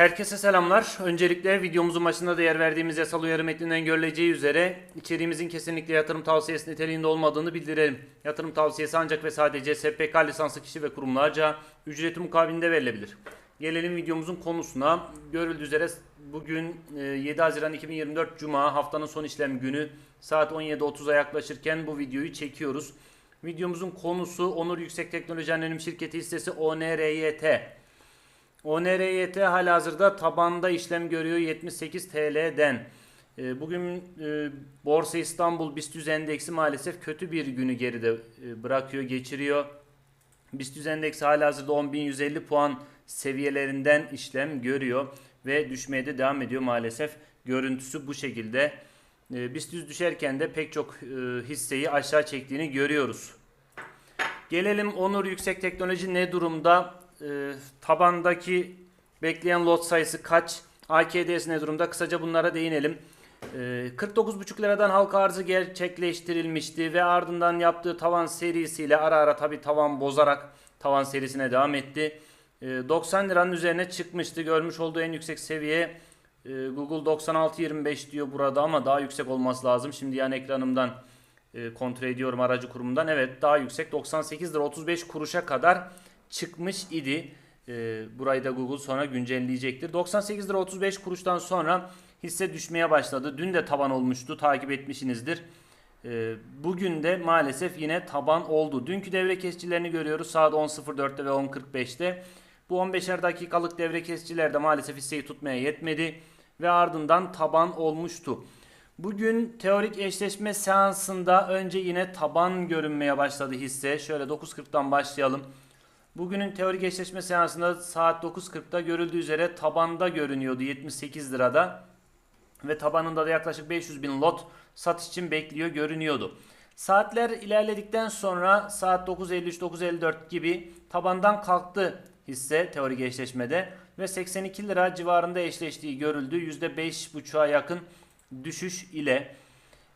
Herkese selamlar. Öncelikle videomuzun başında da yer verdiğimiz yasal uyarı metninden görüleceği üzere içeriğimizin kesinlikle yatırım tavsiyesi niteliğinde olmadığını bildirelim. Yatırım tavsiyesi ancak ve sadece SPK lisanslı kişi ve kurumlarca ücreti mukabilinde verilebilir. Gelelim videomuzun konusuna. Görüldüğü üzere bugün e, 7 Haziran 2024 Cuma haftanın son işlem günü saat 17.30'a yaklaşırken bu videoyu çekiyoruz. Videomuzun konusu Onur Yüksek Teknoloji Anonim Şirketi hissesi ONRYT. ONRYT halihazırda tabanda işlem görüyor 78 TL'den. E, Bugün e, Borsa İstanbul BIST 100 endeksi maalesef kötü bir günü geride e, bırakıyor, geçiriyor. BIST 100 endeksi halihazırda 10.150 puan seviyelerinden işlem görüyor ve düşmeye de devam ediyor maalesef. Görüntüsü bu şekilde. E, BIST 100 düşerken de pek çok e, hisseyi aşağı çektiğini görüyoruz. Gelelim Onur Yüksek Teknoloji ne durumda? Ee, tabandaki bekleyen lot sayısı kaç? AKDS ne durumda? Kısaca bunlara değinelim. Ee, 49,5 liradan halka arzı gerçekleştirilmişti ve ardından yaptığı tavan serisiyle ara ara tabi tavan bozarak tavan serisine devam etti. Ee, 90 liranın üzerine çıkmıştı. Görmüş olduğu en yüksek seviye e, Google 96.25 diyor burada ama daha yüksek olması lazım. Şimdi yan ekranımdan e, kontrol ediyorum aracı kurumundan. Evet daha yüksek 98 lira 35 kuruşa kadar çıkmış idi. E, burayı da Google sonra güncelleyecektir. 98 lira 35 kuruştan sonra hisse düşmeye başladı. Dün de taban olmuştu takip etmişsinizdir. E, bugün de maalesef yine taban oldu. Dünkü devre kesicilerini görüyoruz saat 10.04'te ve 10.45'te. Bu 15'er dakikalık devre kesicilerde maalesef hisseyi tutmaya yetmedi ve ardından taban olmuştu. Bugün teorik eşleşme seansında önce yine taban görünmeye başladı hisse. Şöyle 9.40'dan başlayalım. Bugünün teorik eşleşme seansında saat 9.40'da görüldüğü üzere tabanda görünüyordu 78 lirada. Ve tabanında da yaklaşık 500 bin lot satış için bekliyor görünüyordu. Saatler ilerledikten sonra saat 9.53-9.54 gibi tabandan kalktı hisse teorik eşleşmede ve 82 lira civarında eşleştiği görüldü. %5.5'a yakın düşüş ile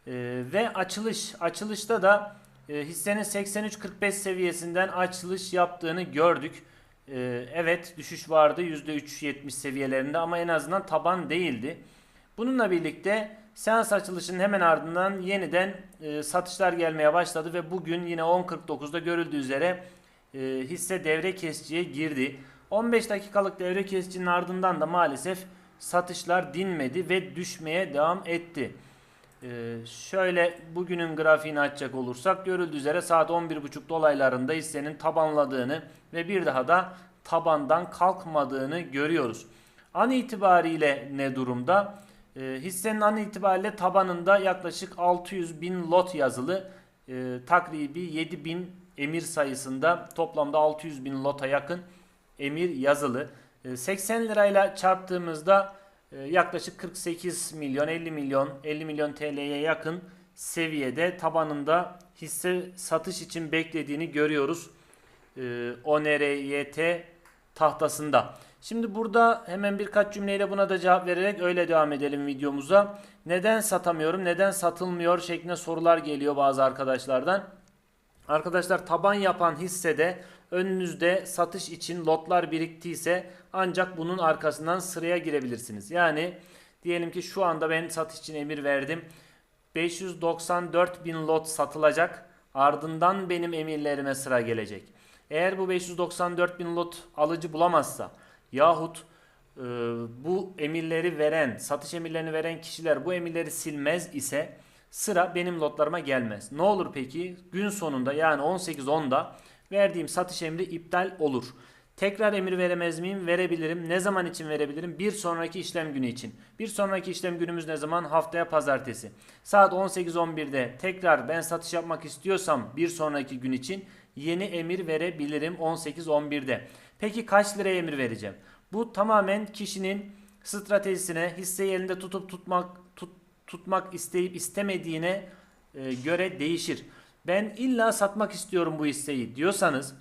Ee, ve açılış açılışta da e, hissenin 83.45 seviyesinden açılış yaptığını gördük. Ee, evet düşüş vardı %3.70 seviyelerinde ama en azından taban değildi. Bununla birlikte seans açılışının hemen ardından yeniden e, satışlar gelmeye başladı ve bugün yine 10.49'da görüldüğü üzere e, hisse devre kesiciye girdi. 15 dakikalık devre kesicinin ardından da maalesef satışlar dinmedi ve düşmeye devam etti. Ee, şöyle bugünün grafiğini açacak olursak görüldüğü üzere saat 11.30 dolaylarında hissenin tabanladığını ve bir daha da tabandan kalkmadığını görüyoruz. An itibariyle ne durumda? Ee, hissenin an itibariyle tabanında yaklaşık 600 bin lot yazılı. Ee, takribi 7 bin emir sayısında toplamda 600 bin lota yakın emir yazılı. E, 80 lirayla çarptığımızda e, yaklaşık 48 milyon 50 milyon 50 milyon TL'ye yakın seviyede tabanında hisse satış için beklediğini görüyoruz. E, ONRYT tahtasında. Şimdi burada hemen birkaç cümleyle buna da cevap vererek öyle devam edelim videomuza. Neden satamıyorum, neden satılmıyor şeklinde sorular geliyor bazı arkadaşlardan. Arkadaşlar taban yapan hissede önünüzde satış için lotlar biriktiyse ancak bunun arkasından sıraya girebilirsiniz. Yani diyelim ki şu anda ben satış için emir verdim. 594 bin lot satılacak. Ardından benim emirlerime sıra gelecek. Eğer bu 594 bin lot alıcı bulamazsa yahut e, bu emirleri veren, satış emirlerini veren kişiler bu emirleri silmez ise sıra benim lotlarıma gelmez. Ne olur peki? Gün sonunda yani 18.10'da verdiğim satış emri iptal olur. Tekrar emir veremez miyim? Verebilirim. Ne zaman için verebilirim? Bir sonraki işlem günü için. Bir sonraki işlem günümüz ne zaman? Haftaya pazartesi. Saat 18.11'de tekrar ben satış yapmak istiyorsam bir sonraki gün için yeni emir verebilirim 18.11'de. Peki kaç liraya emir vereceğim? Bu tamamen kişinin stratejisine, hisseyi elinde tutup tutmak tut, tutmak isteyip istemediğine e, göre değişir. Ben illa satmak istiyorum bu hisseyi diyorsanız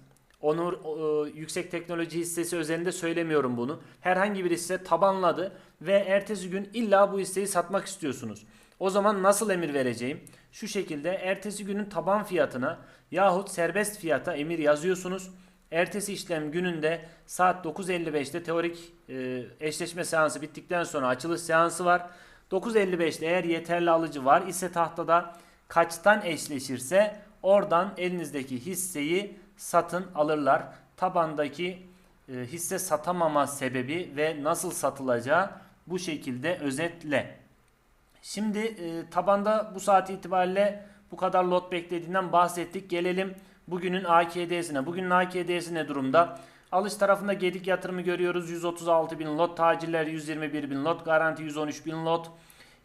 Onur e, yüksek teknoloji hissesi özelinde söylemiyorum bunu. Herhangi bir hisse tabanladı ve ertesi gün illa bu hisseyi satmak istiyorsunuz. O zaman nasıl emir vereceğim? Şu şekilde ertesi günün taban fiyatına yahut serbest fiyata emir yazıyorsunuz. Ertesi işlem gününde saat 9.55'te teorik e, eşleşme seansı bittikten sonra açılış seansı var. 9.55'te eğer yeterli alıcı var ise tahtada kaçtan eşleşirse oradan elinizdeki hisseyi satın alırlar. Tabandaki e, hisse satamama sebebi ve nasıl satılacağı bu şekilde özetle. Şimdi e, tabanda bu saat itibariyle bu kadar lot beklediğinden bahsettik. Gelelim bugünün AKD'sine. Bugünün AKD'si ne durumda? Alış tarafında Gedik yatırımı görüyoruz. 136 bin lot, tacirler 121 bin lot, garanti 113 bin lot,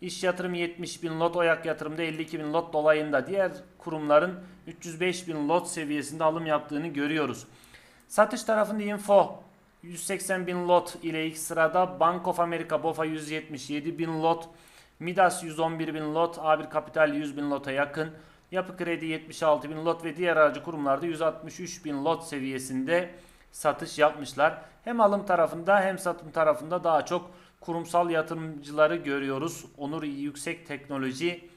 iş yatırımı 70 bin lot, oyak yatırımda 52 bin lot dolayında. Diğer kurumların 305 bin lot seviyesinde alım yaptığını görüyoruz. Satış tarafında info 180 bin lot ile ilk sırada Bank of America BOFA 177 bin lot, Midas 111 bin lot, A1 Kapital 100 bin lota yakın, Yapı Kredi 76 bin lot ve diğer aracı kurumlarda 163 bin lot seviyesinde satış yapmışlar. Hem alım tarafında hem satım tarafında daha çok kurumsal yatırımcıları görüyoruz. Onur Yüksek Teknoloji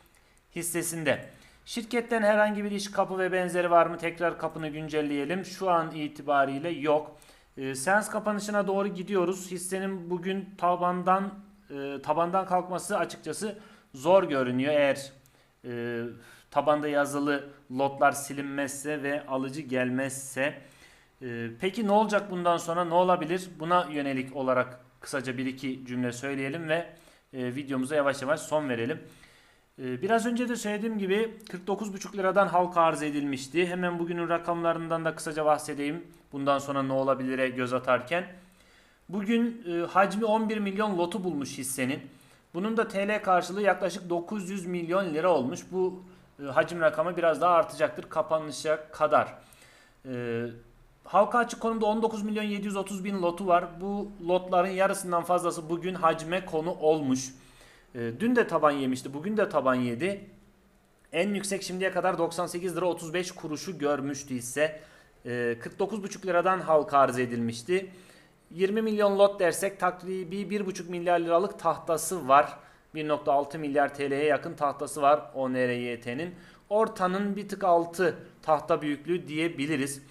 hissesinde. Şirketten herhangi bir iş kapı ve benzeri var mı? Tekrar kapını güncelleyelim. Şu an itibariyle yok. E, seans kapanışına doğru gidiyoruz. Hissenin bugün tabandan e, tabandan kalkması açıkçası zor görünüyor. Eğer e, tabanda yazılı lotlar silinmezse ve alıcı gelmezse. E, peki ne olacak bundan sonra? Ne olabilir? Buna yönelik olarak kısaca bir iki cümle söyleyelim ve e, videomuza yavaş yavaş son verelim. Ee, Biraz önce de söylediğim gibi 49,5 liradan halka arz edilmişti. Hemen bugünün rakamlarından da kısaca bahsedeyim. Bundan sonra ne olabilire göz atarken. Bugün e, hacmi 11 milyon lotu bulmuş hissenin. Bunun da TL karşılığı yaklaşık 900 milyon lira olmuş. Bu e, hacim rakamı biraz daha artacaktır kapanışa kadar. E, halka açık konumda 19 milyon 730 bin lotu var. Bu lotların yarısından fazlası bugün hacme konu olmuş. E, dün de taban yemişti. Bugün de taban yedi. En yüksek şimdiye kadar 98 lira 35 kuruşu görmüştü ise. E, 49,5 liradan halka arz edilmişti. 20 milyon lot dersek takribi 1,5 milyar liralık tahtası var. 1.6 milyar TL'ye yakın tahtası var ONRYT'nin. Ortanın bir tık altı tahta büyüklüğü diyebiliriz.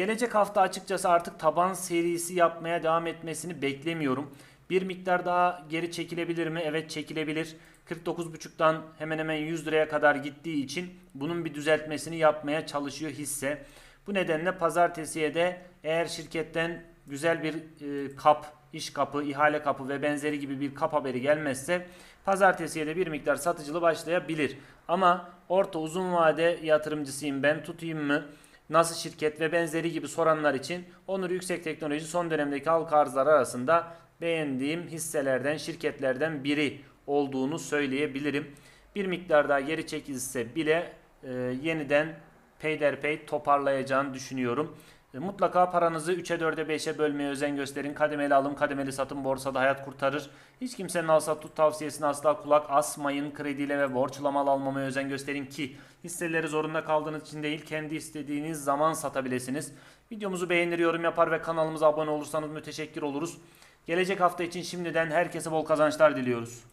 Gelecek hafta açıkçası artık taban serisi yapmaya devam etmesini beklemiyorum. Bir miktar daha geri çekilebilir mi? Evet çekilebilir. 49.5'tan hemen hemen 100 liraya kadar gittiği için bunun bir düzeltmesini yapmaya çalışıyor hisse. Bu nedenle pazartesiye de eğer şirketten güzel bir e, kap, iş kapı, ihale kapı ve benzeri gibi bir kap haberi gelmezse pazartesiye de bir miktar satıcılı başlayabilir. Ama orta uzun vade yatırımcısıyım ben tutayım mı? Nasıl şirket ve benzeri gibi soranlar için Onur Yüksek Teknoloji son dönemdeki halka arzlar arasında beğendiğim hisselerden, şirketlerden biri olduğunu söyleyebilirim. Bir miktar daha geri çekilse bile e, yeniden peyderpey toparlayacağını düşünüyorum. E, mutlaka paranızı 3'e 4'e 5'e bölmeye özen gösterin. Kademeli alım, kademeli satım borsada hayat kurtarır. Hiç kimsenin al sat tut tavsiyesine asla kulak asmayın. Krediyle ve borçla mal almamaya özen gösterin ki hisseleri zorunda kaldığınız için değil kendi istediğiniz zaman satabilirsiniz. Videomuzu beğenir, yorum yapar ve kanalımıza abone olursanız müteşekkir oluruz. Gelecek hafta için şimdiden herkese bol kazançlar diliyoruz.